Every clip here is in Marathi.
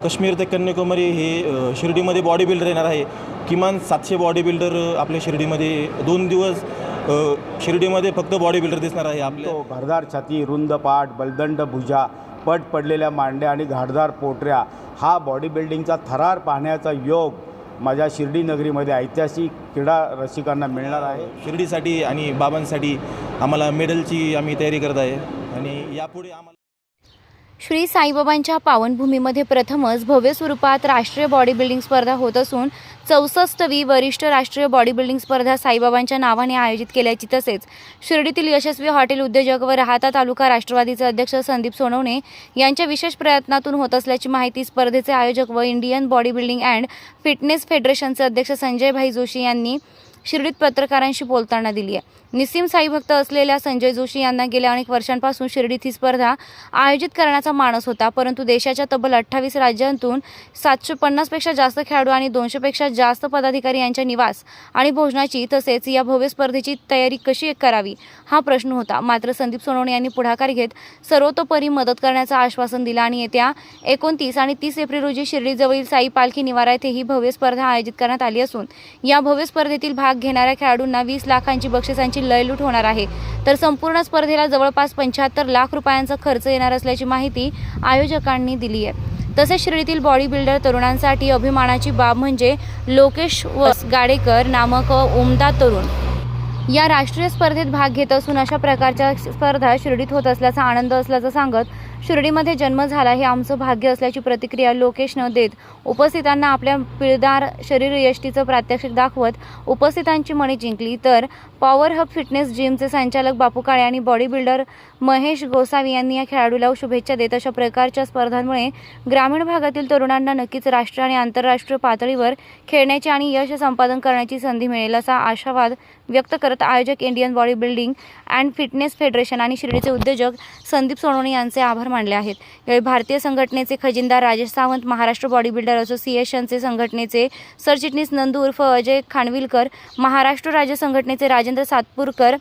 काश्मीर ते कन्याकुमारी हे शिर्डीमध्ये बॉडी बिल्डर येणार आहे. किमान सातशे बॉडी बिल्डर आपल्या शिर्डीमध्ये दोन दिवस शिर्डीमध्ये फक्त बॉडी बिल्डर दिसणार आहे आपल्या. तो भरदार छाती रुंद पाठ बलदंड भुजा पट पडलेल्या मांड्या आणि घाटदार पोटऱ्या हा बॉडी बिल्डिंगचा थरार पाहण्याचा योग माझ्या शिर्डी नगरीमध्ये ऐतिहासिक क्रीडा रसिकांना मिळणार आहे. शिर्डीसाठी आणि बाबांसाठी आम्हाला मेडलची आम्ही तयारी करत आहे. आणि यापुढे आम्हाला श्री साईबाबांच्या पावनभूमीमध्ये प्रथमच भव्य स्वरूपात राष्ट्रीय बॉडी बिल्डिंग स्पर्धा होत असून चौसष्टवी वरिष्ठ राष्ट्रीय बॉडी बिल्डिंग स्पर्धा साईबाबांच्या नावाने आयोजित केल्याची तसेच शिर्डीतील यशस्वी हॉटेल उद्योजक व राहता तालुका राष्ट्रवादीचे अध्यक्ष संदीप सोनवणे यांच्या विशेष प्रयत्नातून होत असल्याची माहिती स्पर्धेचे आयोजक व Indian body building and fitness फेडरेशनचे अध्यक्ष संजय भाई जोशी यांनी शिर्डीत पत्रकारांशी बोलताना दिली आहे. निस्सीम साई भक्त असलेल्या संजय जोशी यांना गेल्या अनेक वर्षांपासून शिर्डीत ही स्पर्धा आयोजित करण्याचा मानस होता परंतु देशाच्या तब्बल अठ्ठावीस राज्यांतून सातशे पन्नासपेक्षा जास्त खेळाडू आणि दोनशेपेक्षा जास्त पदाधिकारी यांच्या निवास आणि भोजनाची तसेच या भव्य स्पर्धेची तयारी कशी करावी हा प्रश्न होता. मात्र संदीप सोनवणे यांनी पुढाकार घेत सर्वतोपरी मदत करण्याचं आश्वासन दिलं आणि येत्या एकोणतीस आणि तीस एप्रिल रोजी शिर्डीजवळील साई पालखी निवारा येथे ही भव्य स्पर्धा आयोजित करण्यात आली असून या भव्य स्पर्धेतील भाग घेणाऱ्या खेळाडूंना वीस लाखांची बक्षिसांची लयलूट होणार आहे. तर संपूर्ण स्पर्धेला जवळपास पंच्याहत्तर लाख रुपयांचा खर्च येणार असल्याची माहिती आयोजकांनी दिली आहे. तसेच शिर्डीतील बॉडी बिल्डर तरुणांसाठी अभिमानाची बाब म्हणजे लोकेश वस गाडेकर नामक उमदा तरुण. या राष्ट्रीय स्पर्धेत भाग घेत असून अशा प्रकारच्या स्पर्धा शिर्डीत होत असल्याचा आनंद असल्याचं सांगत शिर्डीमध्ये जन्म झाला हे आमचं भाग्य असल्याची प्रतिक्रिया लोकेशनं देत उपस्थितांना आपल्या पिळदार शरीर यष्टीचं प्रात्यक्षिक दाखवत उपस्थितांची मने जिंकली. तर पॉवर हब फिटनेस जिमचे संचालक बापू काळे आणि बॉडी बिल्डर महेश गोसावी यांनी या खेळाडूला शुभेच्छा देत अशा प्रकारच्या स्पर्धांमुळे ग्रामीण भागातील तरुणांना नक्कीच राष्ट्र आणि आंतरराष्ट्रीय पातळीवर खेळण्याची आणि यश संपादन करण्याची संधी मिळेल असा आशावाद व्यक्त करत आयोजक Indian body building and fitness federation आणि शिर्डीचे उद्योजक संदीप सोनवणे यांचे आभार मानले आहेत. यावेळी भारतीय संघटनेचे खजिनदार राजेश सावंत महाराष्ट्र बॉडी बिल्डर असोसिएशनचे संघटनेचे सरचिटणीस नंदू उर्फ अजय खानविलकर महाराष्ट्र राज्य संघटनेचे राजेंद्र सातपूरकर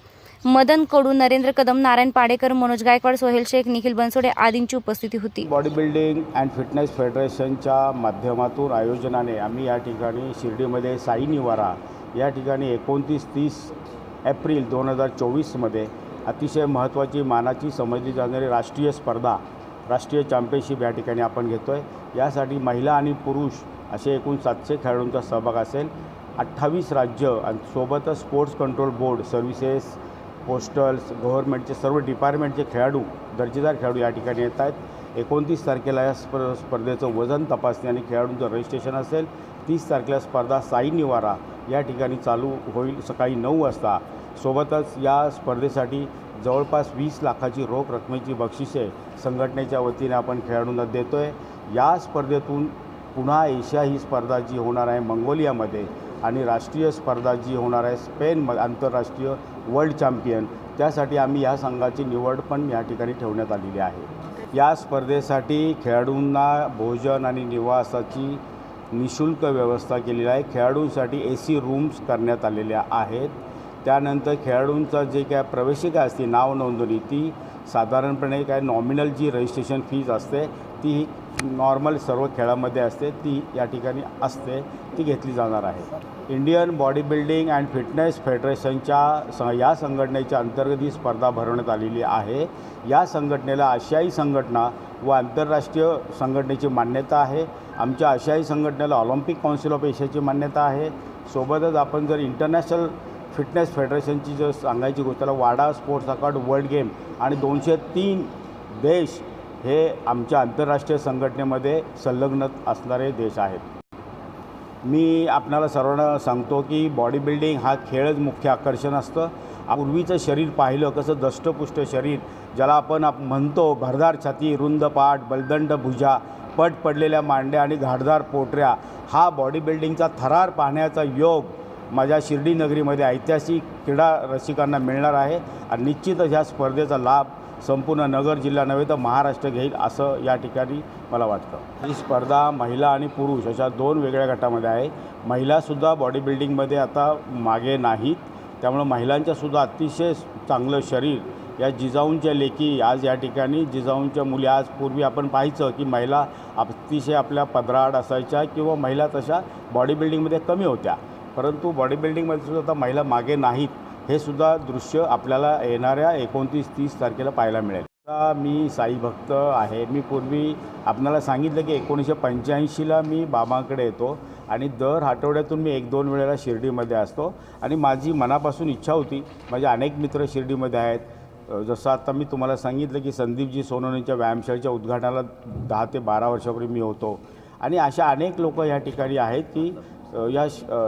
मदन कडू नरेंद्र कदम नारायण पाडेकर मनोज गायकवाड सोहेल शेख निखिल बनसोडे आदींची उपस्थिती होती. बॉडी बिल्डिंग अँड फिटनेस फेडरेशनच्या माध्यमातून आयोजनाने आम्ही या ठिकाणी शिर्डीमध्ये साई निवारा या ठिकाणी एकोणतीस तीस एप्रिल दोन हजार चोवीसमध्ये अतिशय महत्त्वाची मानाची समजली जाणारी राष्ट्रीय स्पर्धा राष्ट्रीय चॅम्पियनशिप या ठिकाणी आपण घेतो आहे यासाठी महिला आणि पुरुष असे एकूण सातशे खेळाडूंचा सहभाग असेल. अठ्ठावीस राज्य आणि सोबतच sports control board services postals गव्हर्नमेंटचे सर्व डिपार्टमेंटचे खेळाडू दर्जेदार खेळाडू या ठिकाणी येत आहेत. एकोणतीस तारखेला या स्पर स्पर्धेचं वजन तपासणी आणि खेळाडूंचं रजिस्ट्रेशन असेल. तीस तारखेला स्पर्धा साई निवारा या ठिकाणी चालू होईल सकाळी नऊ वाजता. सोबतच या स्पर्धेसाठी जवळपास वीस लाखाची रोख रकमेची बक्षिसे संघटनेच्या वतीने आपण खेळाडूंना देतो आहे या स्पर्धेतून पुन्हा एशिया ही स्पर्धा जी होणार आहे मंगोलियामध्ये आणि राष्ट्रीय स्पर्धा जी होणार आहे स्पेन आंतरराष्ट्रीय वर्ल्ड चॅम्पियन त्यासाठी आम्ही या संघाची निवड पण या ठिकाणी ठेवण्यात आलेली आहे. या स्पर्धेसाठी खेळाडूंना भोजन आणि निवासाची निशुल्क व्यवस्था केलेली आहे. खेळाडूंसाठी ए सी रूम्स करण्यात आलेल्या आहेत. त्यानंतर खेळाडूंचा जे काय प्रवेशिका असते नाव नोंदणी ती साधारणपणे काय नॉमिनल जी रजिस्ट्रेशन फीज असते ती नॉर्मल सर्व खेळामध्ये असते ती या ठिकाणी असते ती घेतली जाणार आहे. Indian body building and fitness फेडरेशनच्या स या संघटनेच्या अंतर्गत ही स्पर्धा भरवण्यात आलेली आहे. या संघटनेला आशियाई संघटना व आंतरराष्ट्रीय संघटनेची मान्यता आहे. आमच्या आशियाई संघटनेला ऑलिम्पिक काउन्सिल ऑफ एशियाची मान्यता आहे. सोबतच आपण जर इंटरनॅशनल फिटनेस फेडरेशनची जर सांगायची गोष्ट त्याला वाडा स्पोर्ट्स अकॉर्ड वर्ल्ड गेम आणि दोनशे तीन देश हे आमच्या आंतरराष्ट्रीय संघटनेमध्ये संलग्न असणारे देश आहेत. मी आपणाला सर्वांना सांगतो की बॉडी बिल्डिंग हा खेळच मुख्य आकर्षण असतं. पूर्वीचं शरीर पाहिलं कसं दष्टपुष्ट शरीर ज्याला आपण आप म्हणतो भरदार छाती रुंद पाठ बलदंड भुजा पट पडलेल्या मांड्या आणि घाटदार पोटऱ्या हा बॉडी बिल्डिंगचा थरार पाहण्याचा योग माझ्या शिर्डी नगरीमध्ये ऐतिहासिक क्रीडा रसिकांना मिळणार आहे आणि निश्चितच ह्या स्पर्धेचा लाभ संपूर्ण नगर जिल्हा नव्हे तर महाराष्ट्र घेईल असं या ठिकाणी मला वाटतं. ही स्पर्धा महिला आणि पुरुष अशा दोन वेगळ्या गटामध्ये आहे. महिलासुद्धा बॉडी बिल्डिंगमध्ये आता मागे नाहीत. त्यामुळं महिलांच्यासुद्धा अतिशय चांगलं शरीर या जिजाऊंच्या लेखी आज या ठिकाणी. जिजाऊंच्या मुली आज पूर्वी आपण पाहायचं की महिला अतिशय आपल्या पदराड असायच्या किंवा महिला तशा बॉडी बिल्डिंगमध्ये कमी होत्या. परंतु बॉडी बिल्डिंगमध्ये सुद्धा आता महिला मागे नाहीत. हे सुद्धा दृश्य आपल्याला येणाऱ्या एकोणतीस तीस तारखेला पाहायला मिळेल. आता मी साई भक्त आहे. मी पूर्वी आपणाला सांगितलं की एकोणीसशे पंच्याऐंशीला मी बाबांकडे येतो आणि दर आठवड्यातून मी एक दोन वेळेला शिर्डीमध्ये असतो. आणि माझी मनापासून इच्छा होती माझे अनेक मित्र शिर्डीमध्ये आहेत. जसं आता मी तुम्हाला सांगितलं की संदीपजी सोनवणेच्या व्यायामशाळेच्या उद्घाटनाला दहा ते बारा वर्षापूर्वी मी होतो. आणि अशा अनेक लोक या ठिकाणी आहेत की या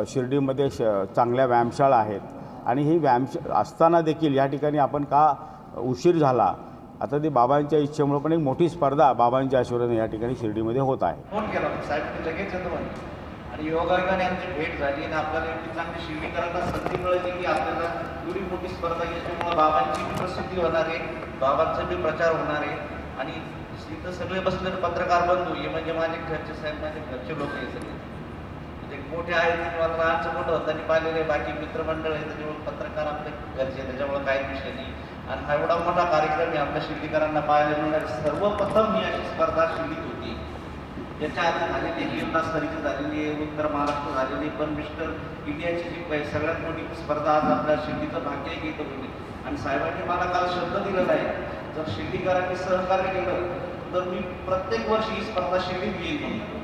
शिर्डीमध्ये श चांगल्या व्यायामशाळा आहेत. आणि ही व्यायामशा असताना देखील या ठिकाणी आपण का उशीर झाला? आता ते बाबांच्या इच्छेमुळे पण एक मोठी स्पर्धा बाबांच्या आशीर्वादाने या ठिकाणी शिर्डीमध्ये होत आहे. फोन केला साहेब लगेच येतो म्हणे. आणि योगायोगाने आमची भेट झाली आणि आपल्याला एवढी चांगली शिर्डी संधी मिळाली की आपल्याला एवढी मोठी स्पर्धा याच्यामुळे बाबांची प्रसिद्धी होणार आहे बाबांचा बी प्रचार होणार आहे. आणि इथं सगळे बसलेले पत्रकार बंधू हे म्हणजे माझे घरचे साहेब माझे घरचे लोक आहे सगळे. मोठे आहेत ते मला लहानचं मोठं होताना पाहिलेले बाकी मित्रमंडळ आहे त्याच्यामुळे पत्रकार आपले घरचे त्याच्यामुळे काही विषय नाही. आणि हा एवढा मोठा कार्यक्रम आहे आपल्या शिर्डीकरांना पाहायला मिळणार सर्वप्रथम ही अशी स्पर्धा शिर्डीत होती. याच्या आधी झालेली आहे उल्हासनगरची झालेली आहे उत्तर महाराष्ट्र झालेली आहे, पण मिस्टर इंडियाची जी सगळ्यात मोठी स्पर्धा आज आपल्या शिल्लीचं भाग्य घेत होती. आणि साहेबांनी मला काल शब्द दिलेला आहे जर शिर्डीकरांनी सहकार्य केलं तर मी प्रत्येक वर्षी ही स्पर्धा शिल्लीत येईल म्हणून.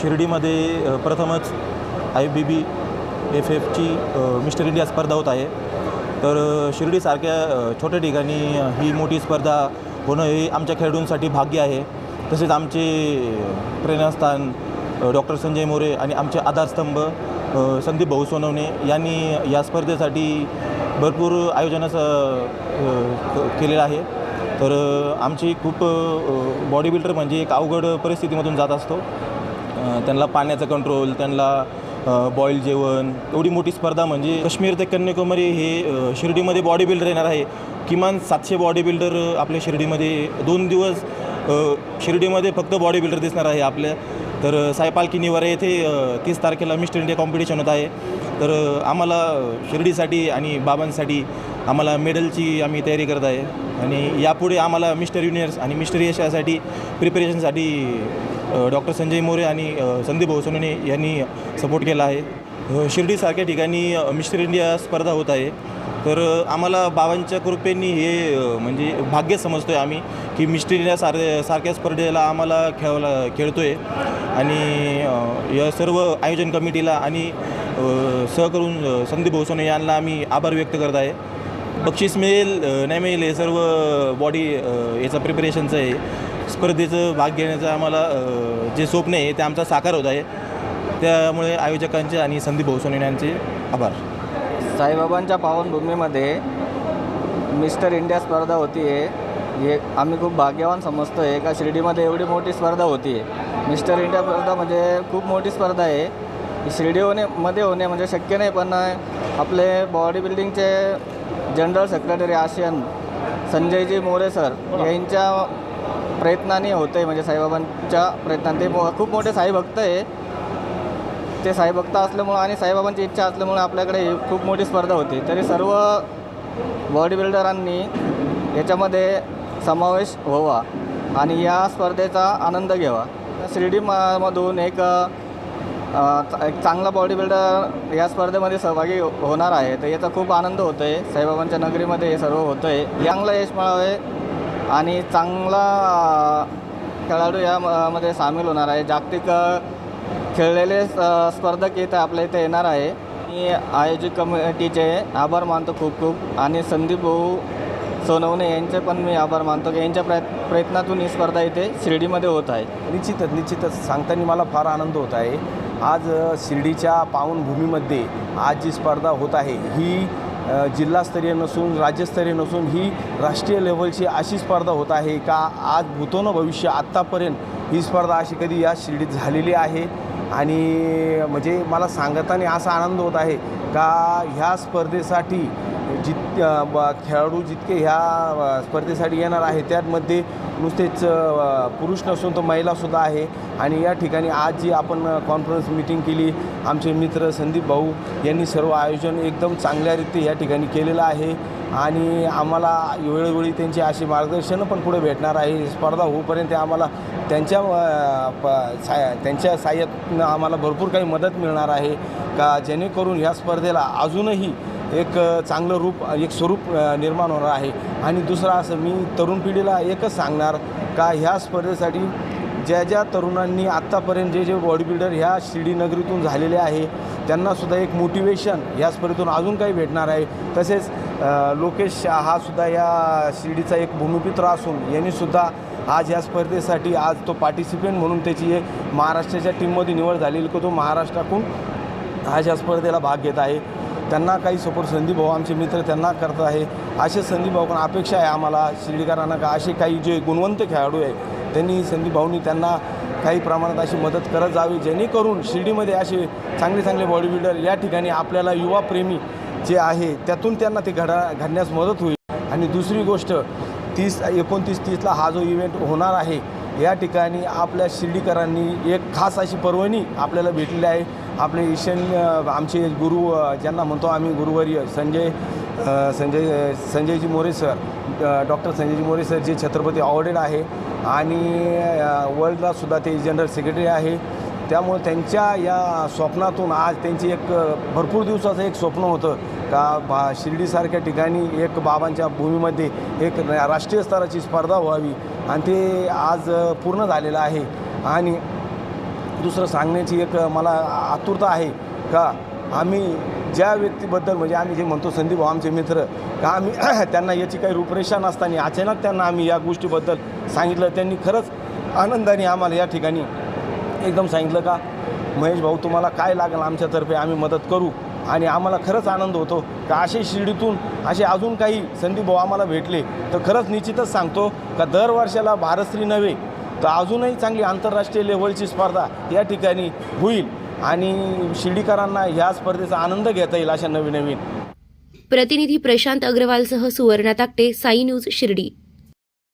शिर्डीमध्ये प्रथमच आय बी बी एफ एफची मिस्टर इंडिया स्पर्धा होत आहे. तर शिर्डीसारख्या छोट्या ठिकाणी ही मोठी स्पर्धा होणं हे आमच्या खेळाडूंसाठी भाग्य आहे. तसेच आमचे प्रेरणास्थान डॉक्टर संजय मोरे आणि आमचे आधारस्तंभ संदीप भाऊ सोनवणे यांनी या स्पर्धेसाठी भरपूर आयोजनाचं केलेलं आहे. तर आमची खूप बॉडी बिल्डर म्हणजे एक अवघड परिस्थितीमधून जात असतो. त्यांना पाण्याचं कंट्रोल त्यांना बॉईल जेवण एवढी मोठी स्पर्धा म्हणजे काश्मीर ते कन्याकुमारी हे शिर्डीमध्ये बॉडी बिल्डर येणार आहे. किमान सातशे बॉडी बिल्डर आपल्या शिर्डीमध्ये दोन दिवस शिर्डीमध्ये फक्त बॉडी बिल्डर दिसणार आहे आपल्या. तर सायपालकी निवारे येथे तीस तारखेला मिस्टर इंडिया कॉम्पिटिशन होत आहे. तर आम्हाला शिर्डीसाठी आणि बाबांसाठी आम्हाला मेडलची आम्ही तयारी करत आहे. आणि यापुढे आम्हाला मिस्टर युनियर्स आणि मिस्टर यश प्रिपरेशनसाठी डॉक्टर संजय मोरे आणि संदीप भाऊ यांनी सपोर्ट केला आहे. शिर्डीसारख्या ठिकाणी मिस्टर इंडिया स्पर्धा होत आहे. तर आम्हाला बाबांच्या कृपेने हे म्हणजे भाग्य समजतो आहे आम्ही की मिस्टर इंडिया सार सारख्या स्पर्धेला आम्हाला खेळवला खेळतो आहे आणि या सर्व आयोजन कमिटीला आणि सहकरून संदीप भोसोने यांना आम्ही आभार व्यक्त करत आहे. बक्षीस मिळेल नाही मिळेल हे सर्व बॉडी याचं प्रिपरेशनचं आहे. स्पर्धेचं भाग घेण्याचं आम्हाला जे स्वप्न आहे ते आमचा साकार होत आहे. त्यामुळे आयोजकांचे आणि संदीप भोसोने यांचे आभार. साईबाबांच्या पावनभूमीमध्ये मिस्टर इंडिया स्पर्धा होती आहे हे आम्ही खूप भाग्यवान समजतो आहे का शिर्डीमध्ये एवढी मोठी स्पर्धा होती आहे मिस्टर इंडिया स्पर्धा म्हणजे खूप मोठी स्पर्धा आहे. शिर्डी होणे मध्ये होणे म्हणजे शक्य नाही पण आपले body बिल्डिंगचे general secretary Asian Sanjayji More sir यांच्या प्रयत्नाने होतं आहे म्हणजे साईबाबांच्या प्रयत्नाने. ते खूप मोठे साईभक्त आहे. ते साईभक्त असल्यामुळं आणि साईबाबांची इच्छा असल्यामुळे आपल्याकडे खूप मोठी स्पर्धा होती. तरी सर्व बॉडी बिल्डरांनी याच्यामध्ये समावेश व्हावा आणि या स्पर्धेचा आनंद घ्यावा. शिर्डी मधून एक एक चांगला बॉडी बिल्डर या स्पर्धेमध्ये सहभागी होणार आहे. तर याचा खूप आनंद होतो आहे साईबाबांच्या नगरीमध्ये हे सर्व होतं आहे चांगलं यश मिळावे आणि चांगला खेळाडू यामध्ये सामील होणार आहे. जागतिक खेळलेले स्पर्धक इथं आपल्या इथे येणार आहे. मी आयोजित कमिटीचे आभार मानतो खूप खूप. आणि संदीप भाऊ सोनवणे यांचे पण मी आभार मानतो की यांच्या प्रयत् प्रयत्नातून ही स्पर्धा इथे शिर्डीमध्ये होत आहे. निश्चितच निश्चितच. सांगताना मला फार आनंद होत आहे. आज शिर्डीच्या पावनभूमीमध्ये आज जी स्पर्धा होत आहे ही जिल्हास्तरीय नसून राज्यस्तरीय नसून ही राष्ट्रीय लेवलची अशी स्पर्धा होत आहे का? आज भूतोन भविष्य आत्तापर्यंत ही स्पर्धा अशी कधी या शिर्डीत झालेली आहे? आणि म्हणजे मला सांगताना असा आनंद होत आहे का ह्या स्पर्धेसाठी जित ब खेळाडू जितके ह्या स्पर्धेसाठी येणार आहे त्यामध्ये नुसतेच पुरुष नसून तर महिलासुद्धा आहे. आणि या ठिकाणी आज जी आपण कॉन्फरन्स मिटिंग केली. आमचे मित्र संदीप भाऊ यांनी सर्व आयोजन एकदम चांगल्या रीती या ठिकाणी केलेलं आहे. आणि आम्हाला वेळोवेळी त्यांचे असे मार्गदर्शन पण पुढे भेटणार आहे. स्पर्धा होऊपर्यंत आम्हाला त्यांच्या अ, सा त्यांच्या साह्यातनं आम्हाला भरपूर काही मदत मिळणार आहे. का जेणेकरून ह्या स्पर्धेला अजूनही एक चांगलं रूप एक स्वरूप निर्माण होणार आहे. आणि दुसरं असं मी तरुण पिढीला एकच सांगणार का ह्या स्पर्धेसाठी ज्या ज्या तरुणांनी आत्तापर्यंत जे जे बॉडी बिल्डर ह्या शिर्डी नगरीतून झालेले आहे त्यांनासुद्धा एक मोटिवेशन ह्या स्पर्धेतून अजून काही भेटणार आहे. तसेच लोकेश शाह हा सुद्धा या शिर्डीचा एक भूमिपुत्र असून यांनीसुद्धा आज या स्पर्धेसाठी आज तो पार्टिसिपेंट म्हणून त्याची एक महाराष्ट्राच्या टीममध्ये निवड झालेली की तो महाराष्ट्रातून आज या स्पर्धेला भाग घेत आहे. त्यांना काही सपोर्ट संदीप भाऊ आमचे मित्र त्यांना करत आहे. असे संदीपभाऊकडून अपेक्षा आहे आम्हाला शिर्डीकरांना का असे काही जे गुणवंत खेळाडू आहे त्यांनी संदीपभाऊनी त्यांना काही प्रमाणात अशी मदत करत जावी जेणेकरून शिर्डीमध्ये असे चांगले चांगले बॉडी बिल्डर या ठिकाणी आपल्याला युवाप्रेमी जे आहे त्यातून त्यांना ते घडा घडण्यास मदत होईल. आणि दुसरी गोष्ट तीस एकोणतीस तीसला हा जो इव्हेंट होणार आहे या ठिकाणी आपल्या शिर्डीकरांनी एक खास अशी पर्वणी आपल्याला भेटली आहे. आपले ईशान्य आमचे गुरु ज्यांना म्हणतो आम्ही गुरुवर्य Sanjay Sanjay Sanjayji More sir doctor Sanjayji More sir जे छत्रपती अवॉर्डेड आहे आणि वर्ल्डलासुद्धा ते जनरल सेक्रेटरी आहे. त्यामुळे त्यांच्या या स्वप्नातून आज त्यांची एक भरपूर दिवसाचं एक स्वप्न होतं का बा शिर्डीसारख्या ठिकाणी एक बाबांच्या भूमीमध्ये एक राष्ट्रीय स्तराची स्पर्धा व्हावी. आणि ते आज पूर्ण झालेलं आहे. आणि दुसरं सांगण्याची एक मला आतुरता आहे का? आम्ही ज्या व्यक्तीबद्दल म्हणजे आम्ही जे म्हणतो संदीप भाऊ आमचे मित्र का आम्ही त्यांना याची काही रूपरेषा नसताना अचानक त्यांना आम्ही या गोष्टीबद्दल सांगितलं. त्यांनी खरंच आनंदाने आम्हाला या ठिकाणी एकदम सांगितलं का महेश भाऊ तुम्हाला काय लागेल आमच्यातर्फे? आम्ही मदत करू. आणि आम्हाला खरंच आनंद होतो का असे शिर्डीतून असे अजून काही संदीप भाऊ आम्हाला भेटले. तर खरंच निश्चितच सांगतो का दर वर्षाला भारतश्री नव्हे तर अजूनही चांगली आंतरराष्ट्रीय लेवलची स्पर्धा या ठिकाणी होईल आणि शिर्डीकरांना ह्या स्पर्धेचा आनंद घेता येईल अशा नवीन नवीन. प्रतिनिधी प्रशांत अग्रवालसह सुवर्णा ताकटे साई न्यूज शिर्डी.